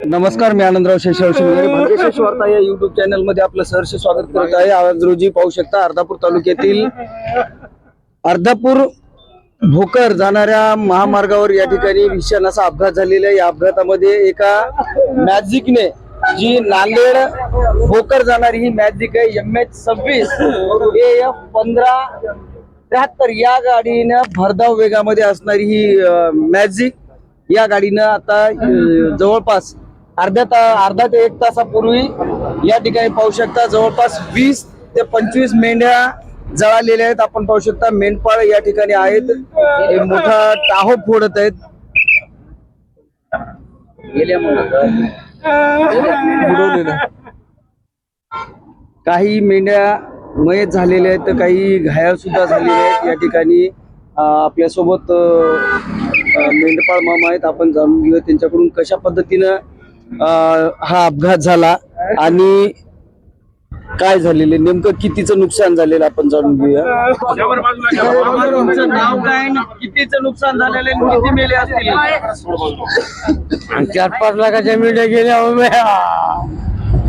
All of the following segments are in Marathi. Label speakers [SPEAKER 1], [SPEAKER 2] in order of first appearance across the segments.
[SPEAKER 1] नमस्कार मी आनंदराव शेषराव शिंदे. भाग्यशेष वार्ता या युट्यूब चॅनलमध्ये आपलं सहर्ष स्वागत करत आहे. आज रोजी पाहू शकता अर्धापूर तालुक्यातील अर्धापूर भोकर जाणाऱ्या महामार्गावर या ठिकाणी भीषण असा अपघात झालेला आहे. या अपघातामध्ये एका मॅजिकने जी नांदेड भोकर जाणारी ही मॅजिक आहे एम एच सव्वीस एफ पंधरा त्र्याहत्तर या गाडीनं भरधाव वेगामध्ये असणारी ही मॅजिक या गाडीनं आता जवळपास अर्ध्या ता अर्धा ते एक तासापूर्वी या ठिकाणी पाहू शकता जवळपास वीस ते पंचवीस मेंढ्या जळालेल्या आहेत. आपण पाहू शकता मेंढपाळ या ठिकाणी आहेत. मोठा टाहो फोडत आहेत. काही मेंढ्या मयत झालेल्या आहेत तर काही घायल सुद्धा झालेल्या आहेत. या ठिकाणी आपल्यासोबत मेंढपाळ मामा आहेत. आपण जाणून घेऊया त्यांच्याकडून कशा पद्धतीनं हा अपघात झाला आणि काय झालेले नेमकं कितीचं नुकसान झालेलं आपण जाणून घेऊया. मामा, तुमचं नाव काय आणि कितीचं नुकसान झालेलं आहे आणि किती मेले असतील
[SPEAKER 2] चार पाच लाखाच्या मिळ्या गेल्या उभ्या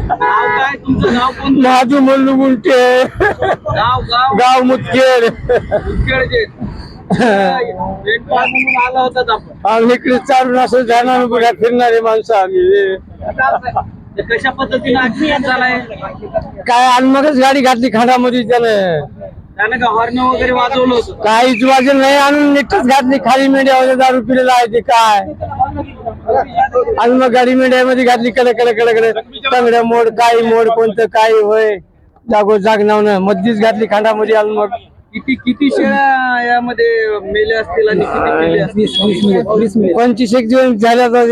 [SPEAKER 1] नाव काय? तुमचं नाव कोणतं?
[SPEAKER 2] माझू मल्लू गुंटे.
[SPEAKER 1] गाव गाव. मुदखेडचे.
[SPEAKER 2] इकडे चालून असं जाणार बघा फिरणारे माणसं आम्ही.
[SPEAKER 1] कशा पद्धतीने
[SPEAKER 2] काय आणि मगच गाडी घातली खाडामध्ये त्यानं.
[SPEAKER 1] त्यानं का हॉर्न वगैरे वाजवलं होतं?
[SPEAKER 2] काहीच वाजल नाही आणून नीटच घातली. खाली मेंढ्या होत्या दारू पिलेला आहे ते काय? आणि मग गाडी मेंढ्यामध्ये घातली कडे कडे कडे कडे तंगड्या मोड काही मोड कोणतं काही होय. जागो जाग नावनं मधलीच घातली खांडामध्ये आणून मग
[SPEAKER 1] किती किती शेळ्या यामध्ये मेल्या असतील आणि किती मेल्या असतील?
[SPEAKER 2] पंचवीस एक दिवस झाल्या तर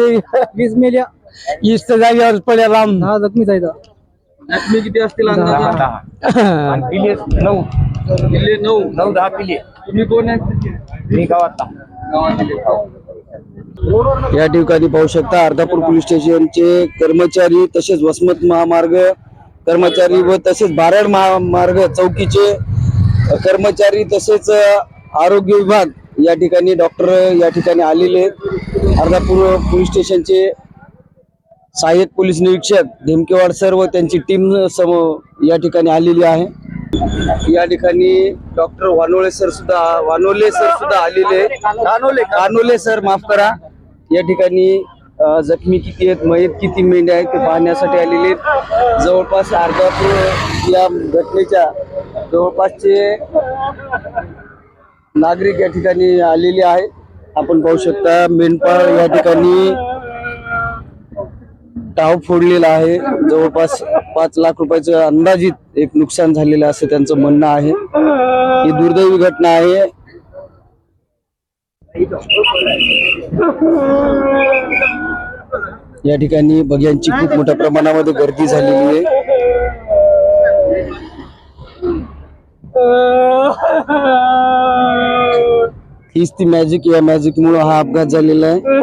[SPEAKER 2] वीस मेल्या. तर जागेवर पडल्या लांब हा जखमी जायचा
[SPEAKER 1] जखमी किती असतील अंदाजा?
[SPEAKER 3] नऊ.
[SPEAKER 1] किल्ले नऊ.
[SPEAKER 3] नऊ दहा पिले
[SPEAKER 1] तुम्ही कोण आहेत?
[SPEAKER 3] मी गावातला.
[SPEAKER 1] गावातले. या ठिकाणी पाहू शकता अर्धापूर पोलीस स्टेशनचे कर्मचारी तसेच वसमत महामार्ग कर्मचारी व तसेच बारड महामार्ग चौकीचे कर्मचारी तसेच आरोग्य विभाग या ठिकाणी डॉक्टर या ठिकाणी आलेले आहेत. अर्धापूर पोलीस स्टेशनचे सहाय्यक पोलीस निरीक्षक ढेमकेवाड सर व त्यांची टीम समोर या ठिकाणी आलेली आहे. या ठिकाणी डॉक्टर वानोळे सर सुद्धा वानोले सर सुद्धा आलेले आहेत. कानोले सर माफ करा. या ठिकाणी जखमी किती आहेत मयत किती मेंढ्या आहेत ते पाहण्यासाठी आलेले आहेत. जवळपास अर्धापूर या घटनेच्या जवळपासचे नागरिक या ठिकाणी आलेले आहेत. आपण पाहू शकता मेंढपाळ या ठिकाणी टाव फोडलेला आहे. जवळपास पाच लाख रुपयाचं अंदाजित एक नुकसान झालेलं असं त्यांचं म्हणणं आहे. ही दुर्दैवी घटना आहे. या ठिकाणी बघ्यांची खूप मोठ्या प्रमाणामध्ये गर्दी झालेली आहे. हीच ती मॅजिक या मॅजिक मुळे हा अपघात झालेला आहे.